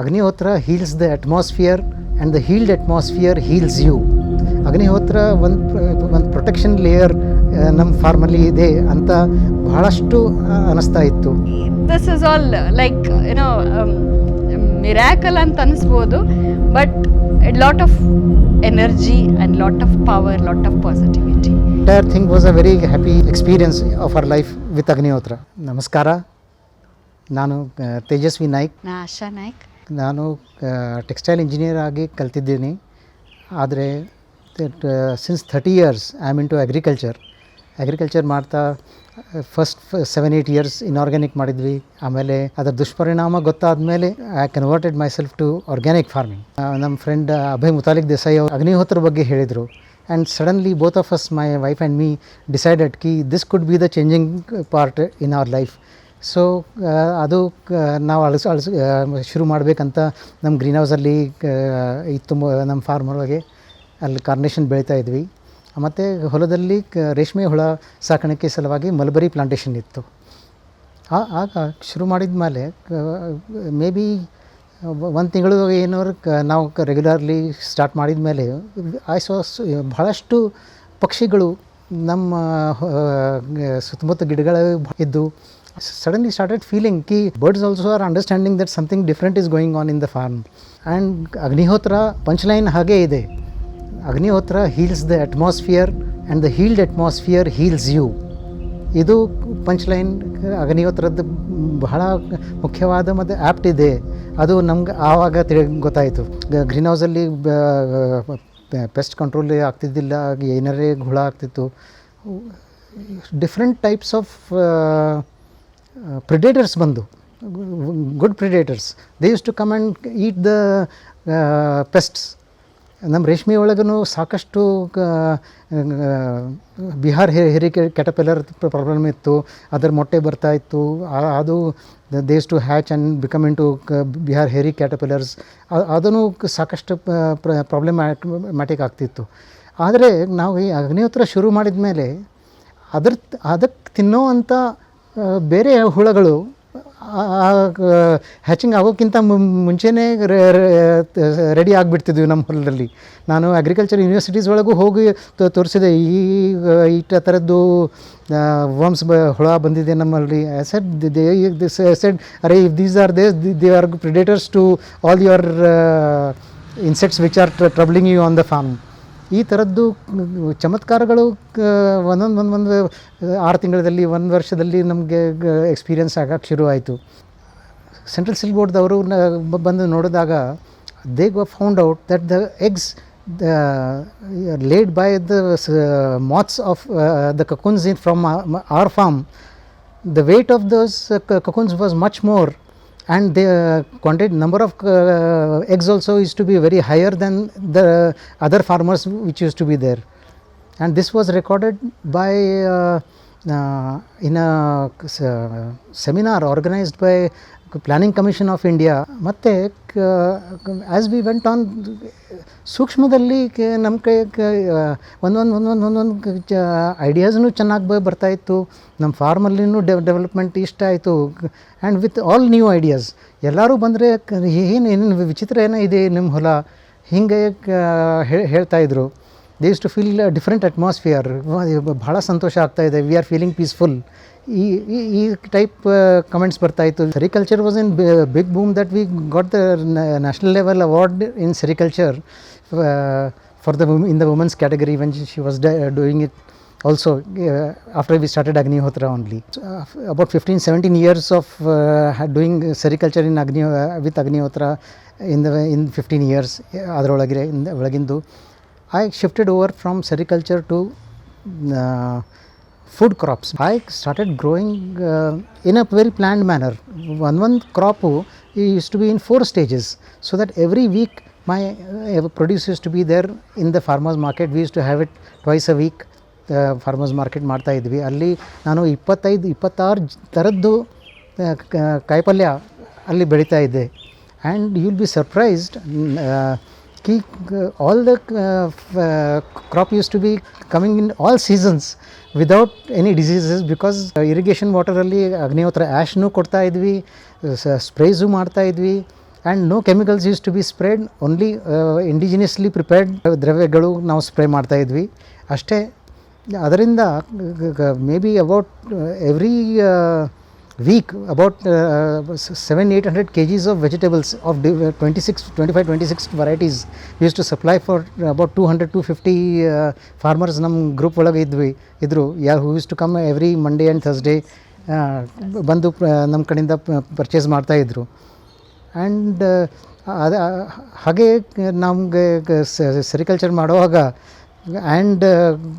Agnihotra heals the atmosphere and the healed atmosphere heals you Agnihotra ಒಂದು ಒಂದು protection layer ನಮ್ಮ ಫಾರ್ಮಲ್ಲಿ ಇದೆ ಅಂತ ಬಹಳಷ್ಟು ಅನಿಸ್ತಾ ಇತ್ತು. ದಿಸ್ ಇಸ್ ಆಲ್ ಲೈಕ್ ಏನೋ ಮಿರಾಕಲ್ ಅಂತ ಅನಿಸ್ಬೋದು but lot of energy and lot of power lot of positivity entire thing was a very happy experience of our life with Agnihotra ನಮಸ್ಕಾರ ನಾನು ತೇಜಸ್ವಿ ನಾಯ್ಕ್ ನಾ ಆಶಾ ನಾಯ್ಕ್ ನಾನು ಟೆಕ್ಸ್ಟೈಲ್ ಇಂಜಿನಿಯರ್ ಆಗಿ ಕಲ್ತಿದ್ದೀನಿ. ಆದರೆ since thirty years I am into agriculture agriculture ಮಾಡ್ತಾ first seven eight years inorganic ಮಾಡಿದ್ವಿ. ಆಮೇಲೆ ಅದರ ದುಷ್ಪರಿಣಾಮ ಗೊತ್ತಾದ ಮೇಲೆ I converted myself to organic farming ನಮ್ಮ ಫ್ರೆಂಡ್ ಅಭಯ್ ಮುತಾಲಿಕ್ ದೇಸಾಯಿ ಅವರು ಅಗ್ನಿಹೋತ್ರ ಬಗ್ಗೆ ಹೇಳಿದರು. And suddenly both of us my wife and me decided Ki this could be the changing part in our life so ಅದು ನಾವು ಅಳಿಸ್ ಅಳಿಸ್ ಶುರು ಮಾಡಬೇಕಂತ ನಮ್ಮ ಗ್ರೀನ್ ಹೌಸಲ್ಲಿ ಇತ್ತು ನಮ್ಮ ಫಾರ್ಮರ್ ಒಳಗೆ ಅಲ್ಲಿ ಕಾರ್ನೇಷನ್ ಬೆಳೀತಾ ಇದ್ವಿ. ಮತ್ತು ಹೊಲದಲ್ಲಿ ರೇಷ್ಮೆ ಹುಳ ಸಾಕಾಣಿಕೆ ಸಲುವಾಗಿ ಮಲ್ಬರಿ ಪ್ಲಾಂಟೇಷನ್ ಇತ್ತು. ಆಗ ಶುರು ಮಾಡಿದ ಮೇಲೆ ಮೇ ಬಿ ಒಂದು ತಿಂಗಳು ಏನಾದ್ರು ನಾವು ರೆಗ್ಯುಲರ್ಲಿ ಸ್ಟಾರ್ಟ್ ಮಾಡಿದ ಮೇಲೆ ಆಯ್ಸ್ ಭಾಳಷ್ಟು ಪಕ್ಷಿಗಳು ನಮ್ಮ ಸುತ್ತಮುತ್ತ ಗಿಡಗಳು ಇದ್ದು suddenly started feeling Ki birds also are understanding that something different is going on in the farm and Agnihotra punchline ಹಾಗೇ ಇದೆ Agnihotra heals the atmosphere and the healed atmosphere heals you ಇದು ಪಂಚ್ಲೈನ್ ಅಗ್ನಿಹೋತ್ರದ್ದು ಬಹಳ ಮುಖ್ಯವಾದ ಮತ್ತು apt ಇದೆ. ಅದು ನಮ್ಗೆ ಆವಾಗ ತಿಳಿ ಗೊತ್ತಾಯಿತು. ಗ್ರೀನ್ ಹೌಸಲ್ಲಿ ಪೆಸ್ಟ್ ಕಂಟ್ರೋಲ್ ಆಗ್ತಿದ್ದಿಲ್ಲ, ಏನಾರೇ ಹುಳ ಆಗ್ತಿತ್ತು. ಡಿಫ್ರೆಂಟ್ ಟೈಪ್ಸ್ ಆಫ್ ಪ್ರಿಡೇಟರ್ಸ್ ಬಂದು good predators they use to come and eat the pests ನಮ್ಮ ರೇಷ್ಮೆ ಒಳಗೂ ಸಾಕಷ್ಟು ಬಿಹಾರ್ ಹೆ ಹೆರಿಕೆ ಕೆಟಪೆಲರ್ ಪ್ರಾಬ್ಲಮ್ ಇತ್ತು. ಅದರ ಮೊಟ್ಟೆ ಬರ್ತಾ ಇತ್ತು. ಅದು these to hatch and become into Bihar hairy caterpillars ಅದನ್ನು ಸಾಕಷ್ಟು ಪ್ರಾಬ್ಲಮ್ ಮ್ಯಾಟಿಕ್ ಆಗ್ತಿತ್ತು. ಆದರೆ ನಾವು ಈ ಅಗ್ನಿಹೋತ್ರ ಶುರು ಮಾಡಿದ ಮೇಲೆ ಅದ್ರ ಅದಕ್ಕೆ ತಿನ್ನೋ ಅಂಥ ಬೇರೆ ಹುಳಗಳು ಹ್ಯಾಚಿಂಗ್ ಆಗೋಕ್ಕಿಂತ ಮುಂಚೆನೆ ರೆಡಿ ಆಗಿಬಿಡ್ತಿದ್ವಿ ನಮ್ಮ ಹೊಲದಲ್ಲಿ. ನಾನು ಅಗ್ರಿಕಲ್ಚರ್ ಯೂನಿವರ್ಸಿಟೀಸ್ ಒಳಗೂ ಹೋಗಿ ತೋರಿಸಿದೆ. ಈ ಇಟ್ಟ ಥರದ್ದು ವರ್ಮ್ಸ್ ಬ, ಹುಳ ಬಂದಿದೆ ನಮ್ಮಲ್ಲಿ. ಸೆಡ್ ಸೆಡ್ ಅರೆ if these are they they are predators to all your insects which are troubling you on the farm ಈ ಥರದ್ದು ಚಮತ್ಕಾರಗಳು ಒಂದೊಂದು ಒಂದೊಂದು ಆರು ತಿಂಗಳಲ್ಲಿ, ಒಂದು ವರ್ಷದಲ್ಲಿ ನಮಗೆ ಎಕ್ಸ್ಪೀರಿಯನ್ಸ್ ಆಗಕ್ಕೆ ಶುರು ಆಯಿತು. ಸೆಂಟ್ರಲ್ ಸಿಲ್ಕ್ ಬೋರ್ಡ್ದವರು ಬಂದು ನೋಡಿದಾಗ ದೇ ಗ found out that the eggs laid by the moths of the cocoons in from our farm the weight of those cocoons was much more and the uh, quantity number of uh, eggs also used to be very higher than the other farmers which used to be there. And this was recorded by uh, uh, in a seminar organized by planning commission of India ಮತ್ತು as we went on ಸೂಕ್ಷ್ಮದಲ್ಲಿ ನಮ್ಮ ಕೈ ಒಂದೊಂದು ಒಂದೊಂದು ಒಂದೊಂದು ಐಡಿಯಾಸ್ನು ಚೆನ್ನಾಗಿ ಬ, ಬರ್ತಾ ಇತ್ತು. ನಮ್ಮ ಫಾರ್ಮಲ್ಲಿನೂ ಡೆವ್ ಡೆವಲಪ್ಮೆಂಟ್ ಇಷ್ಟ ಆಯಿತು. And with all new ideas ಎಲ್ಲರೂ ಬಂದರೆ ಏನು ಏನೇನು ವಿಚಿತ್ರ ಏನೋ ಇದೆ ನಿಮ್ಮ ಹೊಲ. ಹಿಂಗೆ ಹೇಳ್ತಾ ಇದ್ರು. They is to feel different atmosphere ಭಾಳ ಸಂತೋಷ ಆಗ್ತಾಯಿದೆ ವಿ ಆರ್ ಫೀಲಿಂಗ್ ಪೀಸ್ಫುಲ್ ಈ ಈ ಈ ಟೈಪ್ ಕಮೆಂಟ್ಸ್ ಬರ್ತಾ ಇತ್ತು sericulture was in big boom that we got the national level award in sericulture for the in the women's category when she was doing it also uh, after we started Agnihotra only. So, uh, about 15 17 years of uh, had doing sericulture in Agni uh, with Agnihotra in the in 15 years ಅದರೊಳಗೆ ಇಂದ ಒಳಗಿಂದು I shifted over from sericulture to uh, food crops I started growing in a very planned manner one one crop use to be in four stages so that every week my produce is to be there in the farmers market we to have it twice a week farmers market ಮಾಡ್ತಾ ಇದ್ವಿ. ಅಲ್ಲಿ ನಾನು ಇಪ್ಪತ್ತೈದು, ಇಪ್ಪತ್ತಾರು ಥರದ್ದು ಕಾಯಿಪಲ್ಯ ಅಲ್ಲಿ ಬೆಳೀತಾ ಇದ್ದೆ. And you will be surprised Ki all the crop use to be coming in all seasons without any diseases because irrigation ವಾಟರಲ್ಲಿ Agnihotra ಆ್ಯಶ್ನೂ ಕೊಡ್ತಾ ಇದ್ವಿ ಸ್ಪ್ರೇಸು ಮಾಡ್ತಾ ಇದ್ವಿ and no chemicals use to be spread only indigenously prepared ದ್ರವ್ಯಗಳು ನಾವು spray ಮಾಡ್ತಾ ಇದ್ವಿ. ಅಷ್ಟೇ, ಅದರಿಂದ maybe about every eight hundred K Gs of vegetables of twenty six twenty five twenty six varieties use to supply for about two hundred to fifty farmers ನಮ್ಮ group ಒಳಗೆ ಇದ್ವಿ ಇದ್ದರು ಯಾರು who use to come every Monday and Thursday ಬಂದು ನಮ್ಮ ಕಡೆಯಿಂದ purchase ಮಾಡ್ತಾಯಿದ್ರು and ಅದ, ಹಾಗೆ, ನಮಗೆ ಸೆರಿಕಲ್ಚರ್ ಮಾಡುವಾಗ and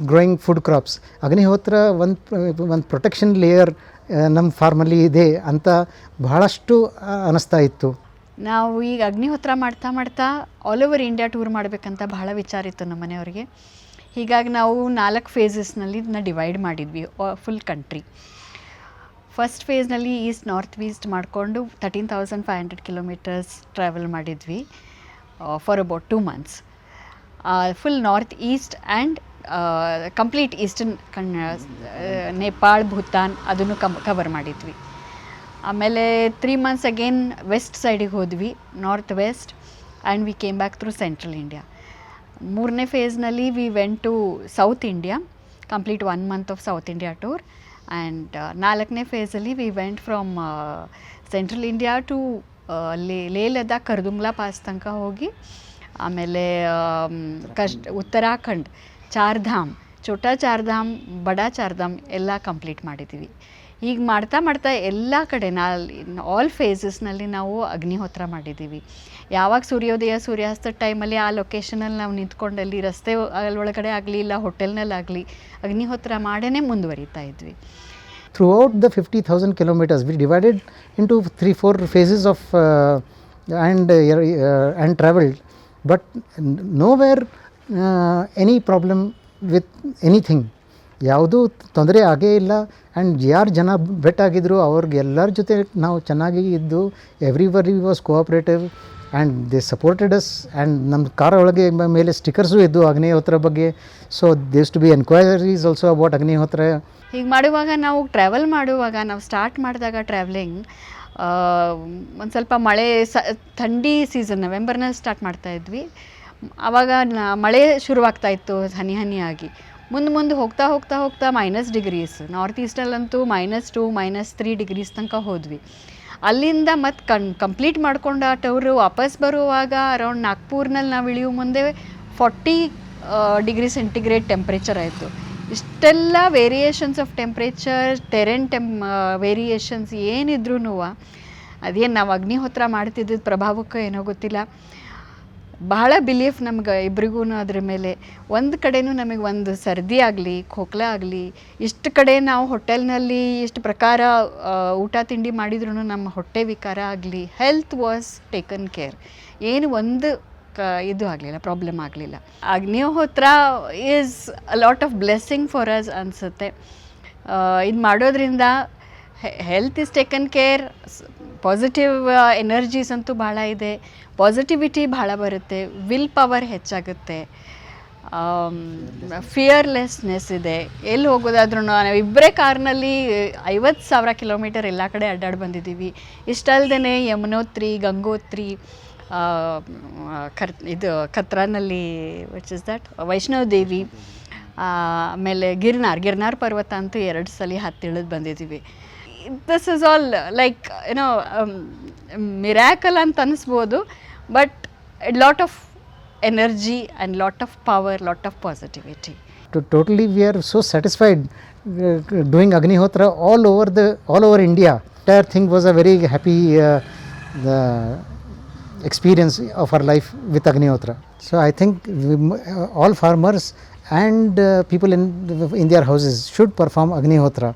growing food crops Agnihotra ಒಂದು ಒಂದು ಪ್ರೊಟೆಕ್ಷನ್ ಲೇಯರ್ ನಮ್ಮ ಫಾರ್ಮಲ್ಲಿ ಇದೆ ಅಂತ ಬಹಳಷ್ಟು ಅನ್ನಿಸ್ತಾ ಇತ್ತು. ನಾವು ಈಗ ಅಗ್ನಿಹೋತ್ರ ಮಾಡ್ತಾ ಮಾಡ್ತಾ ಆಲ್ ಓವರ್ ಇಂಡಿಯಾ ಟೂರ್ ಮಾಡಬೇಕಂತ ಬಹಳ ವಿಚಾರ ಇತ್ತು ನಮ್ಮ ಮನೆಯವರಿಗೆ. ಹೀಗಾಗಿ ನಾವು ನಾಲ್ಕು ಫೇಸಸ್ನಲ್ಲಿ ಇದನ್ನ ಡಿವೈಡ್ ಮಾಡಿದ್ವಿ ಫುಲ್ ಕಂಟ್ರಿ ಫಸ್ಟ್ ಫೇಸ್ನಲ್ಲಿ ಈಸ್ಟ್ ನಾರ್ತ್ ಈಸ್ಟ್ ಮಾಡಿಕೊಂಡು thirteen thousand five hundred kilometres travel ಮಾಡಿದ್ವಿ for about two months full north east and complete eastern ಕಣ್ ನೇಪಾಳ್ ಭೂತಾನ್ ಅದನ್ನು ಕಮ್ ಕವರ್ ಮಾಡಿದ್ವಿ. ಆಮೇಲೆ ತ್ರೀ ಮಂತ್ಸ್ ಅಗೇನ್ ವೆಸ್ಟ್ ಸೈಡಿಗೆ ಹೋದ್ವಿ north west and we came back through central India ಮೂರನೇ ಫೇಸ್ನಲ್ಲಿ we went to south India complete one month of south India tour and ನಾಲ್ಕನೇ ಫೇಸಲ್ಲಿ we went from central India to Leh Leh Ladakh Khardungla pass ತನಕ ಹೋಗಿ ಆಮೇಲೆ am, ಕಷ್ಟ ಉತ್ತರಾಖಂಡ್. ಚಾರ್ಧಾಮ್ ಛೋಟಾ ಚಾರ್ಧಾಮ್ ಬಡಾ ಚಾರ್ಧಾಮ್ ಎಲ್ಲ complete ಮಾಡಿದ್ದೀವಿ. ಈಗ ಮಾಡ್ತಾ ಮಾಡ್ತಾ ಎಲ್ಲ ಕಡೆ ನಾ ಆಲ್ ಫೇಸಸ್ನಲ್ಲಿ ನಾವು ಅಗ್ನಿಹೋತ್ರ ಮಾಡಿದ್ದೀವಿ. ಯಾವಾಗ ಸೂರ್ಯೋದಯ ಸೂರ್ಯಾಸ್ತ ಟೈಮಲ್ಲಿ ಆ ಲೊಕೇಶನಲ್ಲಿ ನಾವು ನಿಂತ್ಕೊಂಡು ಅಲ್ಲಿ ರಸ್ತೆ ಒಳಗಡೆ ಆಗಲಿ ಇಲ್ಲ ಹೋಟೆಲ್ನಲ್ಲಾಗಲಿ ಅಗ್ನಿಹೋತ್ರ ಮಾಡೇ ಮುಂದುವರಿತಾ ಇದ್ವಿ. Throughout the 50,000 kilometers, we divided into three, four phases of phases and and travelled and traveled, but n- problem with anything. ಯಾವುದೂ ತೊಂದರೆ ಆಗೇ ಇಲ್ಲ. ಆ್ಯಂಡ್ ಯಾರು ಜನ ಬೆಟ್ಟಾಗಿದ್ದರು ಅವ್ರಿಗೆ ಎಲ್ಲರ ಜೊತೆ ನಾವು ಚೆನ್ನಾಗಿ ಇದ್ದು everybody was cooperative and they supported us and ನಮ್ಮ ಕಾರ್ ಒಳಗೆ ಮೇಲೆ ಸ್ಟಿಕರ್ಸು ಇದ್ದು ಅಗ್ನಿಹೋತ್ರ ಬಗ್ಗೆ. So there's to be enquiries also about Agnihotra ಹೀಗೆ ಮಾಡುವಾಗ ನಾವು ಟ್ರಾವೆಲ್ ಮಾಡುವಾಗ, ನಾವು ಸ್ಟಾರ್ಟ್ ಮಾಡಿದಾಗ ಟ್ರಾವೆಲಿಂಗ್ ಒಂದು ಸ್ವಲ್ಪ ಮಳೆ ಸ, ಥಂಡಿ ಸೀಸನ್ ನವೆಂಬರ್ನಲ್ಲಿ ಸ್ಟಾರ್ಟ್ ಮಾಡ್ತಾ ಇದ್ವಿ. ಆವಾಗ ಮಳೆ ಶುರುವಾಗ್ತಾ ಇತ್ತು ಹನಿ ಹನಿಯಾಗಿ. ಮುಂದೆ ಮುಂದೆ ಹೋಗ್ತಾ ಹೋಗ್ತಾ ಹೋಗ್ತಾ minus degrees north ಈಸ್ಟಲ್ಲಂತೂ minus two minus three degrees ತನಕ ಹೋದ್ವಿ. ಅಲ್ಲಿಂದ ಮತ್ತೆ ಕಣ್ ಕಂಪ್ಲೀಟ್ ಮಾಡ್ಕೊಂಡು ಆ ವಾಪಸ್ ಬರುವಾಗ ಅರೌಂಡ್ ನಾಗ್ಪುರ್ನಲ್ಲಿ ನಾವು ಇಳಿಯೋ ಮುಂದೆ ಫಾರ್ಟಿ ಡಿಗ್ರಿ ಸೆಂಟಿಗ್ರೇಡ್ ಟೆಂಪ್ರೇಚರ್ ಆಯಿತು. ಇಷ್ಟೆಲ್ಲ ವೇರಿಯೇಷನ್ಸ್ ಆಫ್ ಟೆಂಪ್ರೇಚರ್ ಟೆರೆನ್ ಟೆಂ ವೇರಿಯೇಷನ್ಸ್ ಏನಿದ್ರೂ ಅದೇನು ನಾವು ಅಗ್ನಿಹೋತ್ರ ಮಾಡ್ತಿದ್ದ ಪ್ರಭಾವಕ್ಕೂ ಏನೋ ಗೊತ್ತಿಲ್ಲ. ಬಹಳ ಬಿಲೀಫ್ ನಮ್ಗೆ ಇಬ್ರಿಗೂ ಅದ್ರ ಮೇಲೆ. ಒಂದು ಕಡೆನೂ ನಮಗೆ ಒಂದು ಸರ್ದಿ ಆಗಲಿ ಖೋಖಲ ಆಗಲಿ, ಇಷ್ಟು ಕಡೆ ನಾವು ಹೋಟೆಲ್ನಲ್ಲಿ ಇಷ್ಟು ಪ್ರಕಾರ ಊಟ ತಿಂಡಿ ಮಾಡಿದ್ರೂ ನಮ್ಮ ಹೊಟ್ಟೆ ವಿಕಾರ ಆಗಲಿ ಹೆಲ್ತ್ ವಾಸ್ ಟೇಕನ್ ಕೇರ್ ಏನು ಒಂದು ಕ, ಇದು ಆಗಲಿಲ್ಲ ಪ್ರಾಬ್ಲಮ್ ಆಗಲಿಲ್ಲ. Agnihotra is a lot of blessing for us ಅನಿಸುತ್ತೆ. ಇದು ಮಾಡೋದ್ರಿಂದ health is taken care positive energies ಅಂತೂ ಭಾಳ ಇದೆ. ಪಾಸಿಟಿವಿಟಿ ಭಾಳ ಬರುತ್ತೆ. ವಿಲ್ ಪವರ್ ಹೆಚ್ಚಾಗುತ್ತೆ. ಫಿಯರ್ಲೆಸ್ನೆಸ್ ಇದೆ. ಎಲ್ಲಿ ಹೋಗೋದಾದ್ರೂ ನಾವು ಇಬ್ಬರೇ ಕಾರ್ನಲ್ಲಿ ಐವತ್ತು ಸಾವಿರ ಕಿಲೋಮೀಟರ್ ಎಲ್ಲ ಕಡೆ ಅಡ್ಡಾಡಿ ಬಂದಿದ್ದೀವಿ. ಇಷ್ಟಲ್ದೇ ಯಮುನೋತ್ರಿ, ಗಂಗೋತ್ರಿ ಕರ್, ಇದು ಖತ್ರಾನಲ್ಲಿ which is that Vaishnava Devi ಆಮೇಲೆ ಗಿರ್ನಾರ್ ಗಿರ್ನಾರ್ ಪರ್ವತ ಅಂತೂ ಎರಡು ಸಲ ಹತ್ತಿಳಿದು ಬಂದಿದ್ದೀವಿ. ದಿಸ್ ಇಸ್ ಆಲ್ ಲೈಕ್ ಏನೋ ಮಿರಾಕಲ್ ಅಂತ ಅನಿಸ್ಬೋದು but lot of energy and lot of power lot of positivity to totally we are so satisfied uh, doing agnihotra all over the all over india entire thing was a very happy uh, the experience of our life with agnihotra so i think we, m- uh, all farmers and uh, people in in their houses should perform agnihotra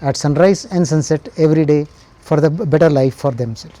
at sunrise and sunset every day for the better life for themselves